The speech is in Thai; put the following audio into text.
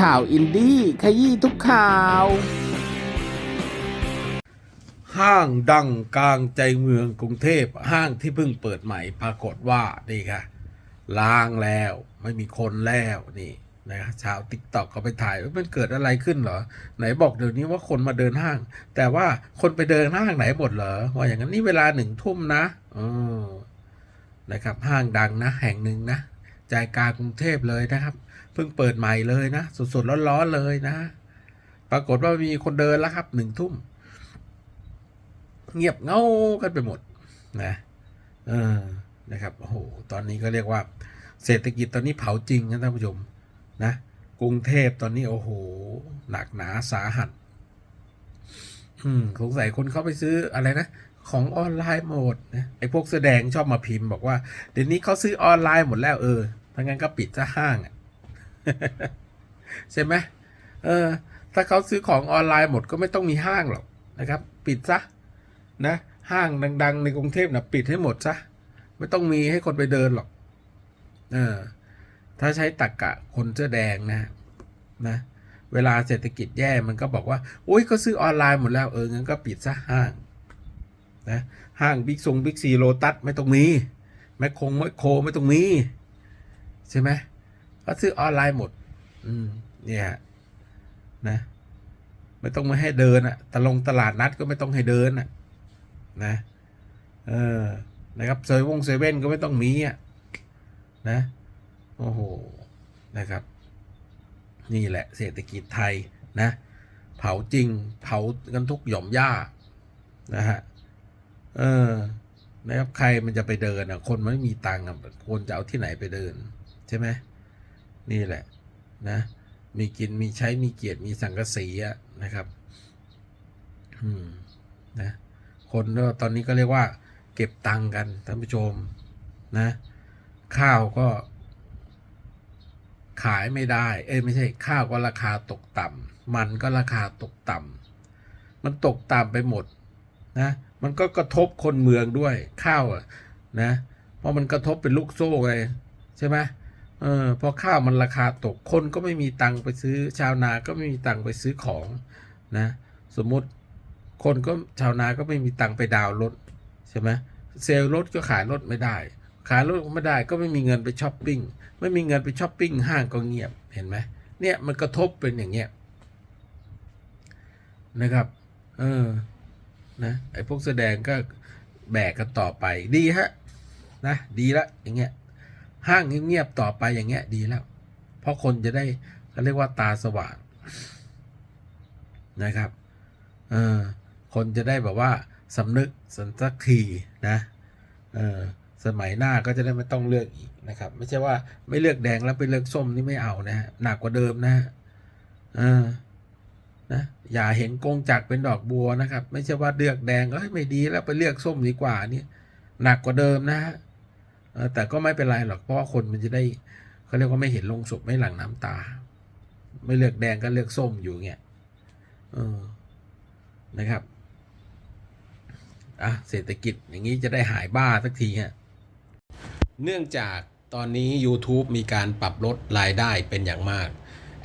ข่าวอินดี้ขยี้ทุกข่าว ห้างดังกลางใจเมืองกรุงเทพห้างที่เพิ่งเปิดใหม่ปรากฏว่านี่ค่ะล้างแล้วไม่มีคนแล้วนี่นะครับชาวติ๊กต็อกก็ไปถ่ายว่ามันเกิดอะไรขึ้นเหรอ ไหนบอกเดี๋ยวนี้ว่าคนมาเดินห้าง แต่ว่าคนไปเดินห้างไหนหมดเหรอว่าอย่างนั้นนี่เวลาหนึ่งทุ่มนะออนะครับ ห้างดังนะ แห่งหนึ่งนะใจกลางกรุงเทพเลยนะครับ เพิ่งเปิดใหม่เลยนะ สดๆร้อนๆเลยนะ ปรากฏว่ามีคนเดินแล้วครับหนึ่งทุ่ม เงียบเงากันไปหมดนะเออนะครับโอ้โหตอนนี้ก็เรียกว่า เศรษฐกิจตอนนี้เผาจริงนะท่านผู้ชมนะกรุงเทพตอนนี้โอ้โห หนักหนาสาหัส อืมสงสัยคนเข้าไปซื้ออะไรนะ ของออนไลน์หมดนะไอ้พวกแสดงชอบมาพิมพ์บอกว่า เดี๋ยวนี้เขาซื้อออนไลน์หมดแล้วเออถ้างั้นก็ปิดซะห้างอะ ใช่ไหมเออ ถ้าเขาซื้อของออนไลน์หมดก็ไม่ต้องมีห้างหรอกนะครับ ปิดซะนะ ห้างดัง ๆ ในกรุงเทพนะปิดให้หมดซะไม่ต้องมีให้คนไปเดินหรอก เออ ถ้าใช้ตักกะคนเสื้อแดงนะนะ เวลาเศรษฐกิจแย่มันก็บอกว่าโอ้ยก็ซื้อออนไลน์หมดแล้วเอองั้นก็ปิดซะห้างนะห้างบิ๊กซงบิ๊กซีโลตัสไม่ต้องมีแมคคงแมคโครไม่ต้องมีใช่ไหม ก็ซื้อออนไลน์หมด อืม เนี่ย นะ ไม่ต้องมาให้เดินอะตะลงตลาดนัดก็ไม่ต้องให้เดินอะนะ เออ นะครับเซเว่นเซเว่นก็ไม่ต้องมีอะนะ โอ้โห นะครับ นี่แหละ เศรษฐกิจไทยนะ เผาจริง เผากันทุกหย่อมหญ้า นะฮะ เออนะครับใครมันจะไปเดินอะ คนไม่มีตังค์อะคนจะเอาที่ไหนไปเดิน ใช่ไหม นี่แหละนะมีกินมีใช้มีเกียรติมีสังกสีอะนะครับอืมนะคนก็ตอนนี้ก็เรียกว่า เก็บตังค์กันท่านผู้ชมนะข้าวก็ ขายไม่ได้ เอ้ยไม่ใช่ข้าวก็ราคาตกต่ำมันก็ราคาตกต่ำมันตกต่ำไปหมดนะมันก็กระทบคนเมืองด้วยข้าวอะนะเพราะมันกระทบเป็นลูกโซ่ไงใช่ไหม เออพอข้าวมันราคาตกคนก็ไม่มีตังค์ไปซื้อ ชาวนาก็ไม่มีตังค์ไปซื้อของนะ สมมติคนก็ชาวนาก็ไม่มีตังค์ไปดาวรถใช่ไหมเซลล์รถก็ขายรถไม่ได้ ขายรถไม่ได้ก็ไม่มีเงินไปช้อปปิ้งไม่มีเงินไปช้อปปิ้งห้างก็เงียบเห็นไหมเนี่ยมันกระทบเป็นอย่างเงี้ยนะครับเออนะไอ้พวกแสดงก็แบกกันต่อไปดีฮะนะดีละอย่างเงี้ย ห้างเงียบๆต่อไปอย่างเงี้ยดีแล้ว เพราะคนจะได้เขาเรียกว่าตาสว่างนะครับเออคนจะได้แบบว่าสำนึกสันสักทีนะเออสมัยหน้าก็จะได้ไม่ต้องเลือกอีกนะครับ ไม่ใช่ว่าไม่เลือกแดงแล้วไปเลือกส้มนี่ไม่เอานะฮะหนักกว่าเดิมนะฮะเออนะอย่าเห็นกงจักเป็นดอกบัวนะครับ ไม่ใช่ว่าเลือกแดงเอ้ยไม่ดีแล้วไปเลือกส้มดีกว่านี่หนักกว่าเดิมนะฮะ แต่ก็ไม่เป็นไรหรอกเพราะคนมันจะได้เขาเรียกว่าไม่เห็นลงศพไม่หลั่งน้ำตา ไม่เลือกแดงก็เลือกส้มอยู่เงี้ยเออนะครับอะเศรษฐกิจอย่างนี้จะได้หายบ้าสักทีฮะเนื่องจากตอนนี้ YouTube มีการปรับลดรายได้เป็นอย่างมาก